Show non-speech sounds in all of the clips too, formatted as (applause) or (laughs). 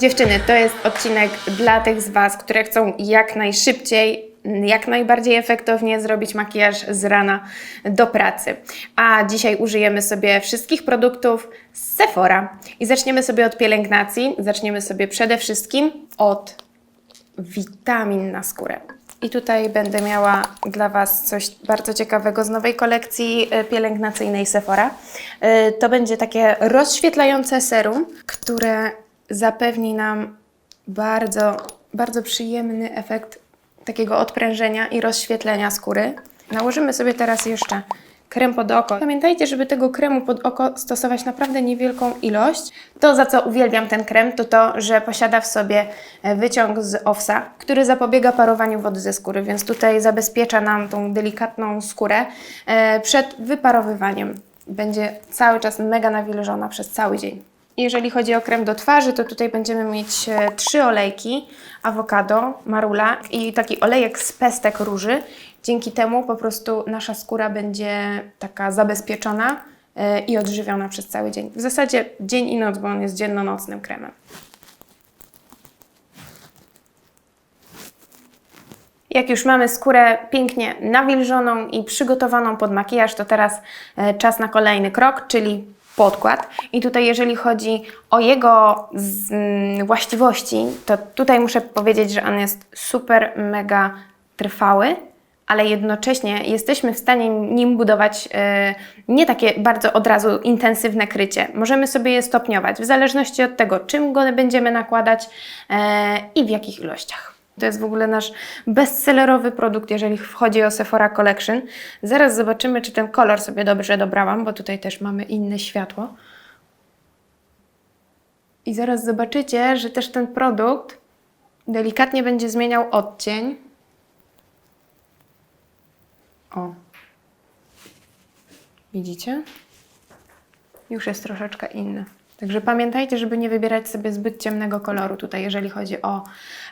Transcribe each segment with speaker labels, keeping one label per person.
Speaker 1: Dziewczyny, to jest odcinek dla tych z Was, które chcą jak najszybciej, jak najbardziej efektownie zrobić makijaż z rana do pracy. A dzisiaj użyjemy sobie wszystkich produktów z Sephora. I zaczniemy sobie od pielęgnacji. Zaczniemy sobie przede wszystkim od witamin na skórę. I tutaj będę miała dla Was coś bardzo ciekawego z nowej kolekcji e, pielęgnacyjnej Sephora. E, To będzie takie rozświetlające serum, które zapewni nam bardzo, bardzo przyjemny efekt takiego odprężenia i rozświetlenia skóry. Nałożymy sobie teraz jeszcze krem pod oko. Pamiętajcie, żeby tego kremu pod oko stosować naprawdę niewielką ilość. To, za co uwielbiam ten krem, to to, że posiada w sobie e, wyciąg z owsa, który zapobiega parowaniu wody ze skóry, więc tutaj zabezpiecza nam tą delikatną skórę e, przed wyparowywaniem. Będzie cały czas mega nawilżona przez cały dzień. Jeżeli chodzi o krem do twarzy, to tutaj będziemy mieć e, trzy olejki: awokado, marula i taki olejek z pestek róży. Dzięki temu po prostu nasza skóra będzie taka zabezpieczona e, i odżywiona przez cały dzień. W zasadzie dzień i noc, bo on jest dzienno-nocnym kremem. Jak już mamy skórę pięknie nawilżoną i przygotowaną pod makijaż, to teraz e, czas na kolejny krok, czyli podkład. I tutaj jeżeli chodzi o jego z, mm, właściwości, to tutaj muszę powiedzieć, że on jest super, mega trwały, ale jednocześnie jesteśmy w stanie nim budować e, nie takie bardzo od razu intensywne krycie. Możemy sobie je stopniować w zależności od tego, czym go będziemy nakładać e, i w jakich ilościach. To jest w ogóle nasz bestsellerowy produkt, jeżeli chodzi o Sephora Collection. Zaraz zobaczymy, czy ten kolor sobie dobrze dobrałam, bo tutaj też mamy inne światło. I zaraz zobaczycie, że też ten produkt delikatnie będzie zmieniał odcień. O. Widzicie? Już jest troszeczkę inny. Także pamiętajcie, żeby nie wybierać sobie zbyt ciemnego koloru tutaj, jeżeli chodzi o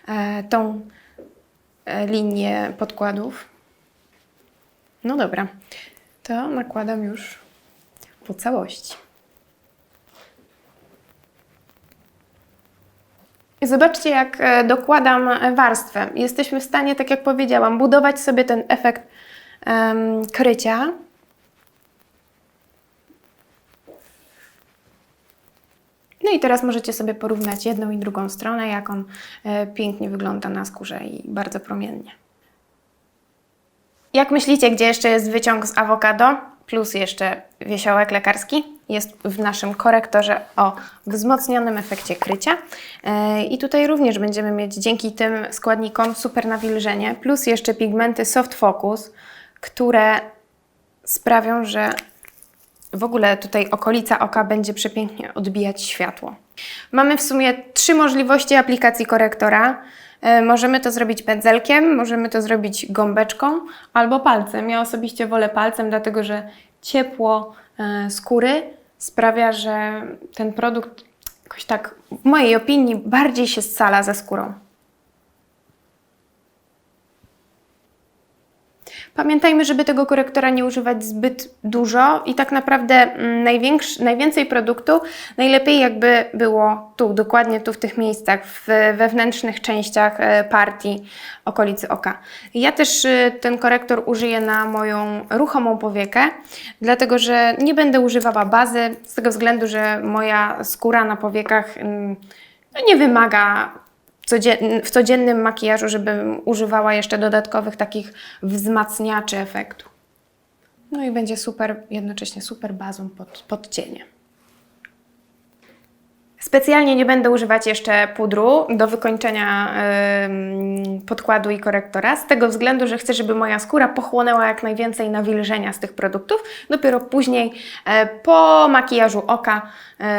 Speaker 1: e, tą e, linię podkładów. No dobra, to nakładam już po całości. Zobaczcie, jak e, dokładam warstwę. Jesteśmy w stanie, tak jak powiedziałam, budować sobie ten efekt em, krycia. I teraz możecie sobie porównać jedną i drugą stronę, jak on e, pięknie wygląda na skórze i bardzo promiennie. Jak myślicie, gdzie jeszcze jest wyciąg z awokado? Plus jeszcze wiesiołek lekarski. Jest w naszym korektorze o wzmocnionym efekcie krycia. E, I tutaj również będziemy mieć dzięki tym składnikom super nawilżenie, plus jeszcze pigmenty Soft Focus, które sprawią, że w ogóle tutaj okolica oka będzie przepięknie odbijać światło. Mamy w sumie trzy możliwości aplikacji korektora. E, Możemy to zrobić pędzelkiem, możemy to zrobić gąbeczką albo palcem. Ja osobiście wolę palcem, dlatego że ciepło e, skóry sprawia, że ten produkt jakoś tak, w mojej opinii, bardziej się scala ze skórą. Pamiętajmy, żeby tego korektora nie używać zbyt dużo i tak naprawdę mm, najwięcej produktu najlepiej jakby było tu, dokładnie tu w tych miejscach, w wewnętrznych częściach e, partii okolicy oka. Ja też e, ten korektor użyję na moją ruchomą powiekę, dlatego że nie będę używała bazy z tego względu, że moja skóra na powiekach mm, no nie wymaga w codziennym makijażu, żebym używała jeszcze dodatkowych takich wzmacniaczy efektu. No i będzie super, jednocześnie super bazą pod, pod cienie. Specjalnie nie będę używać jeszcze pudru do wykończenia ym, podkładu i korektora, z tego względu, że chcę, żeby moja skóra pochłonęła jak najwięcej nawilżenia z tych produktów. Dopiero później, e, po makijażu oka,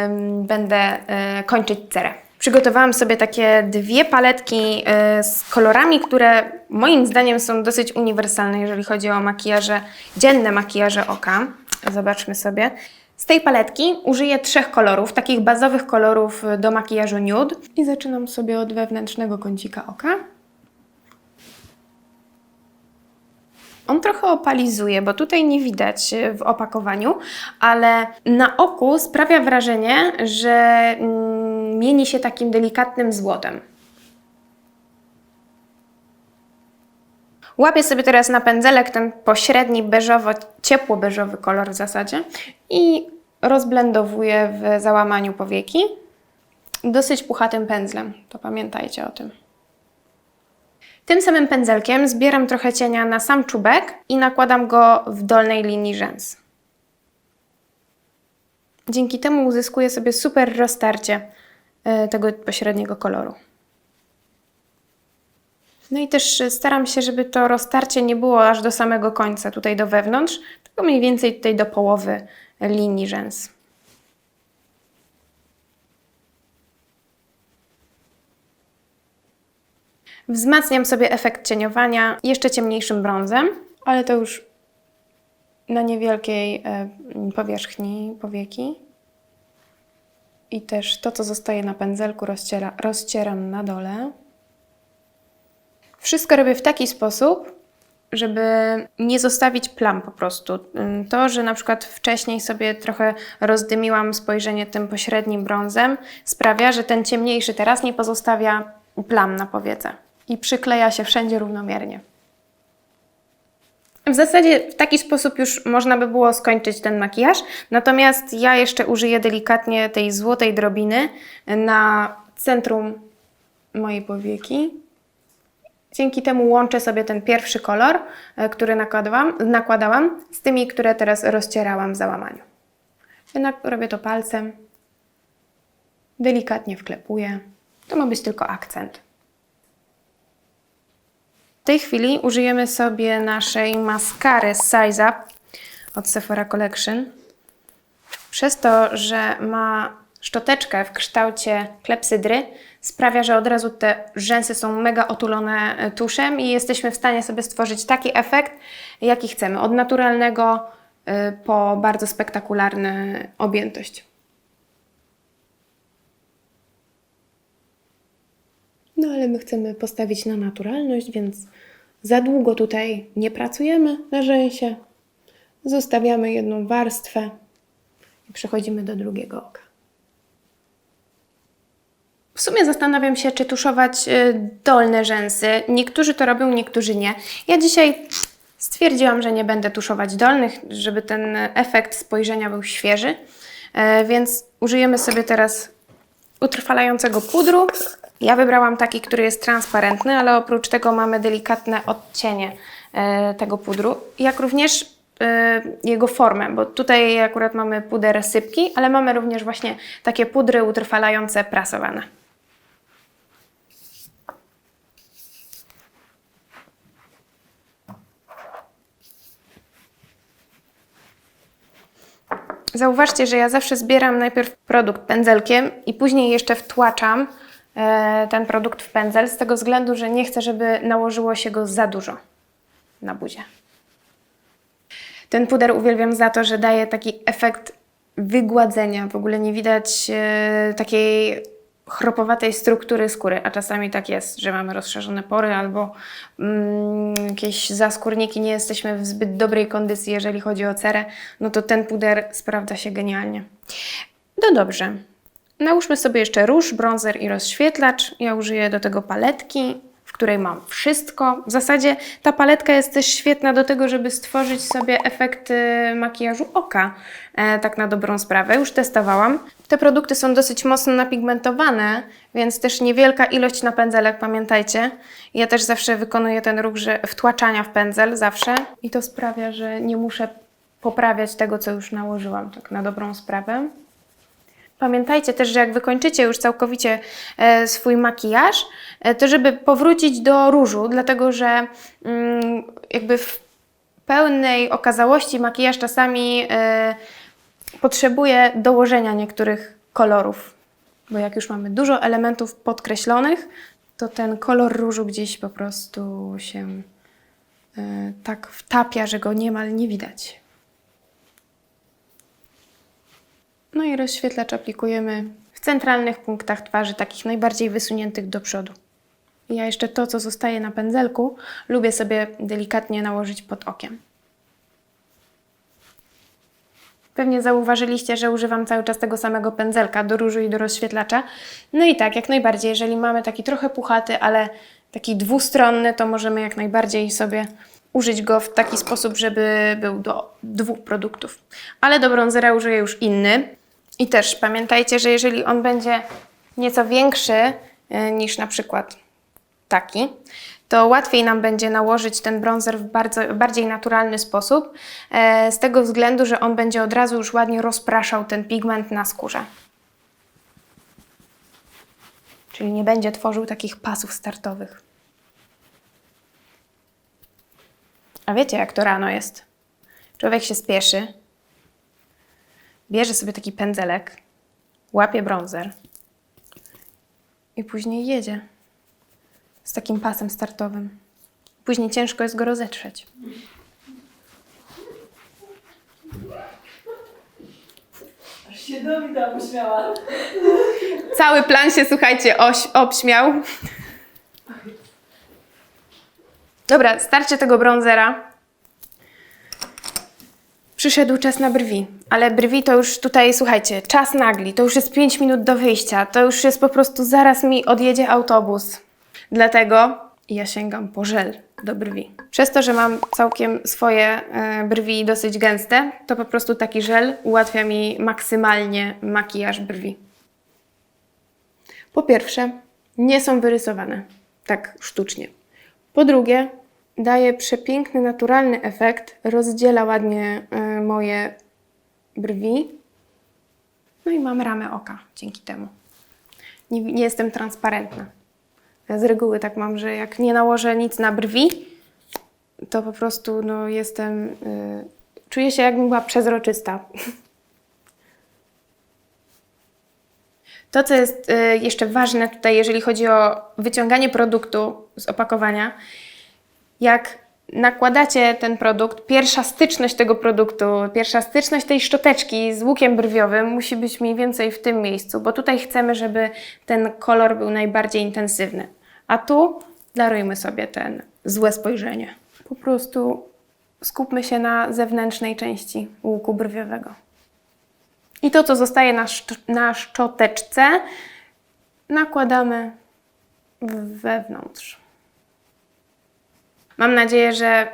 Speaker 1: ym, będę e, kończyć cerę. Przygotowałam sobie takie dwie paletki e, z kolorami, które moim zdaniem są dosyć uniwersalne, jeżeli chodzi o makijaże, dzienne makijaże oka. Zobaczmy sobie. Z tej paletki użyję trzech kolorów, takich bazowych kolorów do makijażu nude. I zaczynam sobie od wewnętrznego kącika oka. On trochę opalizuje, bo tutaj nie widać e, w opakowaniu, ale na oku sprawia wrażenie, że mm, mieni się takim delikatnym złotem. Łapię sobie teraz na pędzelek ten pośredni beżowo, ciepło-beżowy kolor w zasadzie i rozblendowuję w załamaniu powieki dosyć puchatym pędzlem, to pamiętajcie o tym. Tym samym pędzelkiem zbieram trochę cienia na sam czubek i nakładam go w dolnej linii rzęs. Dzięki temu uzyskuję sobie super roztarcie tego pośredniego koloru. No i też e, staram się, żeby to roztarcie nie było aż do samego końca, tutaj do wewnątrz, tylko mniej więcej tutaj do połowy linii rzęs. Wzmacniam sobie efekt cieniowania jeszcze ciemniejszym brązem, ale to już na niewielkiej e, powierzchni powieki. I też to, co zostaje na pędzelku, rozciera, rozcieram na dole. Wszystko robię w taki sposób, żeby nie zostawić plam po prostu. To, że na przykład wcześniej sobie trochę rozdymiłam spojrzenie tym pośrednim brązem, sprawia, że ten ciemniejszy teraz nie pozostawia plam na powiece i przykleja się wszędzie równomiernie. W zasadzie w taki sposób już można by było skończyć ten makijaż, natomiast ja jeszcze użyję delikatnie tej złotej drobiny na centrum mojej powieki. Dzięki temu łączę sobie ten pierwszy kolor, e, który nakładałam, nakładałam z tymi, które teraz rozcierałam w załamaniu. Jednak robię to palcem, delikatnie wklepuję. To ma być tylko akcent. Tej chwili użyjemy sobie naszej maskary Size Up od Sephora Collection. Przez to, że ma szczoteczkę w kształcie klepsydry, sprawia, że od razu te rzęsy są mega otulone tuszem i jesteśmy w stanie sobie stworzyć taki efekt, jaki chcemy. Od naturalnego y, po bardzo spektakularną objętość. No ale my chcemy postawić na naturalność, więc za długo tutaj nie pracujemy na rzęsie. Zostawiamy jedną warstwę i przechodzimy do drugiego oka. W sumie zastanawiam się, czy tuszować y, dolne rzęsy. Niektórzy to robią, niektórzy nie. Ja dzisiaj stwierdziłam, że nie będę tuszować dolnych, żeby ten efekt spojrzenia był świeży. E, Więc użyjemy sobie teraz utrwalającego pudru. Ja wybrałam taki, który jest transparentny, ale oprócz tego mamy delikatne odcienie e, tego pudru, jak również e, jego formę, bo tutaj akurat mamy puder sypki, ale mamy również właśnie takie pudry utrwalające prasowane. Zauważcie, że ja zawsze zbieram najpierw produkt pędzelkiem i później jeszcze wtłaczam ten produkt w pędzel, z tego względu, że nie chcę, żeby nałożyło się go za dużo na buzię. Ten puder uwielbiam za to, że daje taki efekt wygładzenia. W ogóle nie widać e, takiej chropowatej struktury skóry, a czasami tak jest, że mamy rozszerzone pory albo mm, jakieś zaskórniki, nie jesteśmy w zbyt dobrej kondycji, jeżeli chodzi o cerę, no to ten puder sprawdza się genialnie. No dobrze. Nałóżmy sobie jeszcze róż, bronzer i rozświetlacz. Ja użyję do tego paletki, w której mam wszystko. W zasadzie ta paletka jest też świetna do tego, żeby stworzyć sobie efekt y, makijażu oka, e, tak na dobrą sprawę. Już testowałam. Te produkty są dosyć mocno napigmentowane, więc też niewielka ilość na pędzelek, pamiętajcie. Ja też zawsze wykonuję ten ruch, że wtłaczania w pędzel, zawsze. I to sprawia, że nie muszę poprawiać tego, co już nałożyłam, tak na dobrą sprawę. Pamiętajcie też, że jak wykończycie już całkowicie e, swój makijaż, e, to żeby powrócić do różu, dlatego że mm, jakby w pełnej okazałości makijaż czasami e, potrzebuje dołożenia niektórych kolorów. Bo jak już mamy dużo elementów podkreślonych, to ten kolor różu gdzieś po prostu się tak wtapia, że go niemal nie widać. No i rozświetlacz aplikujemy w centralnych punktach twarzy, takich najbardziej wysuniętych do przodu. Ja jeszcze to, co zostaje na pędzelku, lubię sobie delikatnie nałożyć pod okiem. Pewnie zauważyliście, że używam cały czas tego samego pędzelka do różu i do rozświetlacza. No i tak, jak najbardziej, jeżeli mamy taki trochę puchaty, ale taki dwustronny, to możemy jak najbardziej sobie użyć go w taki sposób, żeby był do dwóch produktów. Ale do bronzera użyję już inny. I też pamiętajcie, że jeżeli on będzie nieco większy e, niż na przykład taki, to łatwiej nam będzie nałożyć ten bronzer w bardzo, bardziej naturalny sposób, e, z tego względu, że on będzie od razu już ładnie rozpraszał ten pigment na skórze. Czyli nie będzie tworzył takich pasów startowych. A wiecie, jak to rano jest? Człowiek się spieszy, bierze sobie taki pędzelek, łapie bronzer i później jedzie z takim pasem startowym. Później ciężko jest go rozetrzeć.
Speaker 2: Aż się uśmiała.
Speaker 1: Cały plan się, słuchajcie, oś, obśmiał. Dobra, starcie tego bronzera. Przyszedł czas na brwi, ale brwi to już tutaj, słuchajcie, czas nagli, to już jest 5 minut do wyjścia, to już jest po prostu zaraz mi odjedzie autobus. Dlatego ja sięgam po żel do brwi. Przez to, że mam całkiem swoje e, brwi dosyć gęste, to po prostu taki żel ułatwia mi maksymalnie makijaż brwi. Po pierwsze, nie są wyrysowane tak sztucznie. Po drugie, daje przepiękny, naturalny efekt, rozdziela ładnie e, moje brwi. No i mam ramę oka dzięki temu. Nie, nie jestem transparentna. Ja z reguły tak mam, że jak nie nałożę nic na brwi, to po prostu no, jestem. y, czuję się, jakbym była przezroczysta. To, co jest y, jeszcze ważne tutaj, jeżeli chodzi o wyciąganie produktu z opakowania, jak nakładacie ten produkt, pierwsza styczność tego produktu, pierwsza styczność tej szczoteczki z łukiem brwiowym musi być mniej więcej w tym miejscu, bo tutaj chcemy, żeby ten kolor był najbardziej intensywny. A tu darujmy sobie ten złe spojrzenie. Po prostu skupmy się na zewnętrznej części łuku brwiowego. I to, co zostaje na, szcz- na szczoteczce, nakładamy wewnątrz. Mam nadzieję, że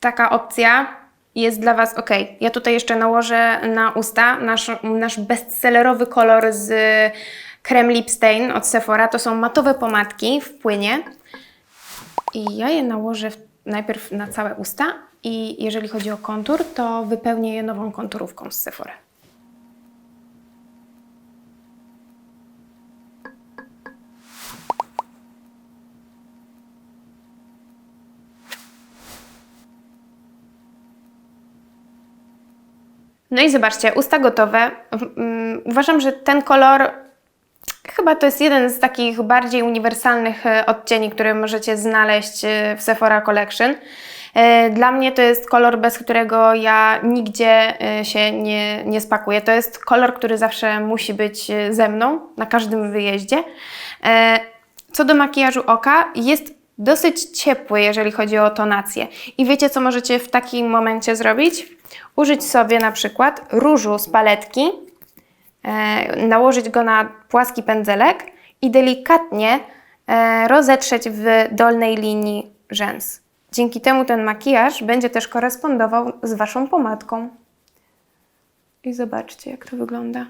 Speaker 1: taka opcja jest dla Was ok. Ja tutaj jeszcze nałożę na usta nasz, nasz bestsellerowy kolor z krem Lip Stain od Sephora. To są matowe pomadki w płynie. I ja je nałożę najpierw na całe usta i jeżeli chodzi o kontur, to wypełnię je nową konturówką z Sephora. No i zobaczcie, usta gotowe. Mm, Uważam, że ten kolor chyba to jest jeden z takich bardziej uniwersalnych e, odcieni, które możecie znaleźć e, w Sephora Collection. E, Dla mnie to jest kolor, bez którego ja nigdzie się nie, nie spakuję. To jest kolor, który zawsze musi być ze mną na każdym wyjeździe. Co do makijażu oka, jest dosyć ciepły, jeżeli chodzi o tonację. I wiecie, co możecie w takim momencie zrobić? Użyć sobie na przykład różu z paletki, e, nałożyć go na płaski pędzelek i delikatnie e, rozetrzeć w dolnej linii rzęs. Dzięki temu ten makijaż będzie też korespondował z Waszą pomadką. I zobaczcie, jak to wygląda.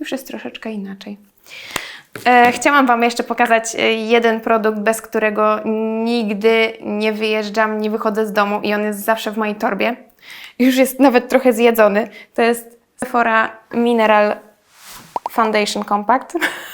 Speaker 1: Już jest troszeczkę inaczej. E, chciałam Wam jeszcze pokazać e, jeden produkt, bez którego nigdy nie wyjeżdżam, nie wychodzę z domu i on jest zawsze w mojej torbie. Już jest nawet trochę zjedzony. To jest Sephora Mineral Foundation Compact. (laughs)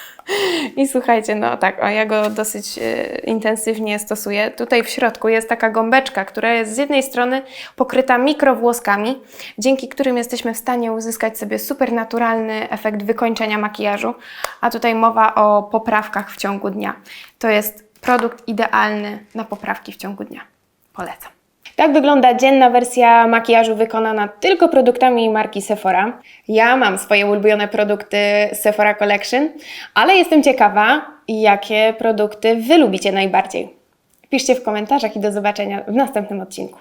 Speaker 1: I słuchajcie, no tak, ja go dosyć e, intensywnie stosuję. Tutaj w środku jest taka gąbeczka, która jest z jednej strony pokryta mikrowłoskami, dzięki którym jesteśmy w stanie uzyskać sobie super naturalny efekt wykończenia makijażu, a tutaj mowa o poprawkach w ciągu dnia. To jest produkt idealny na poprawki w ciągu dnia. Polecam. Tak wygląda dzienna wersja makijażu wykonana tylko produktami marki Sephora. Ja mam swoje ulubione produkty Sephora Collection, ale jestem ciekawa, jakie produkty Wy lubicie najbardziej. Piszcie w komentarzach i do zobaczenia w następnym odcinku.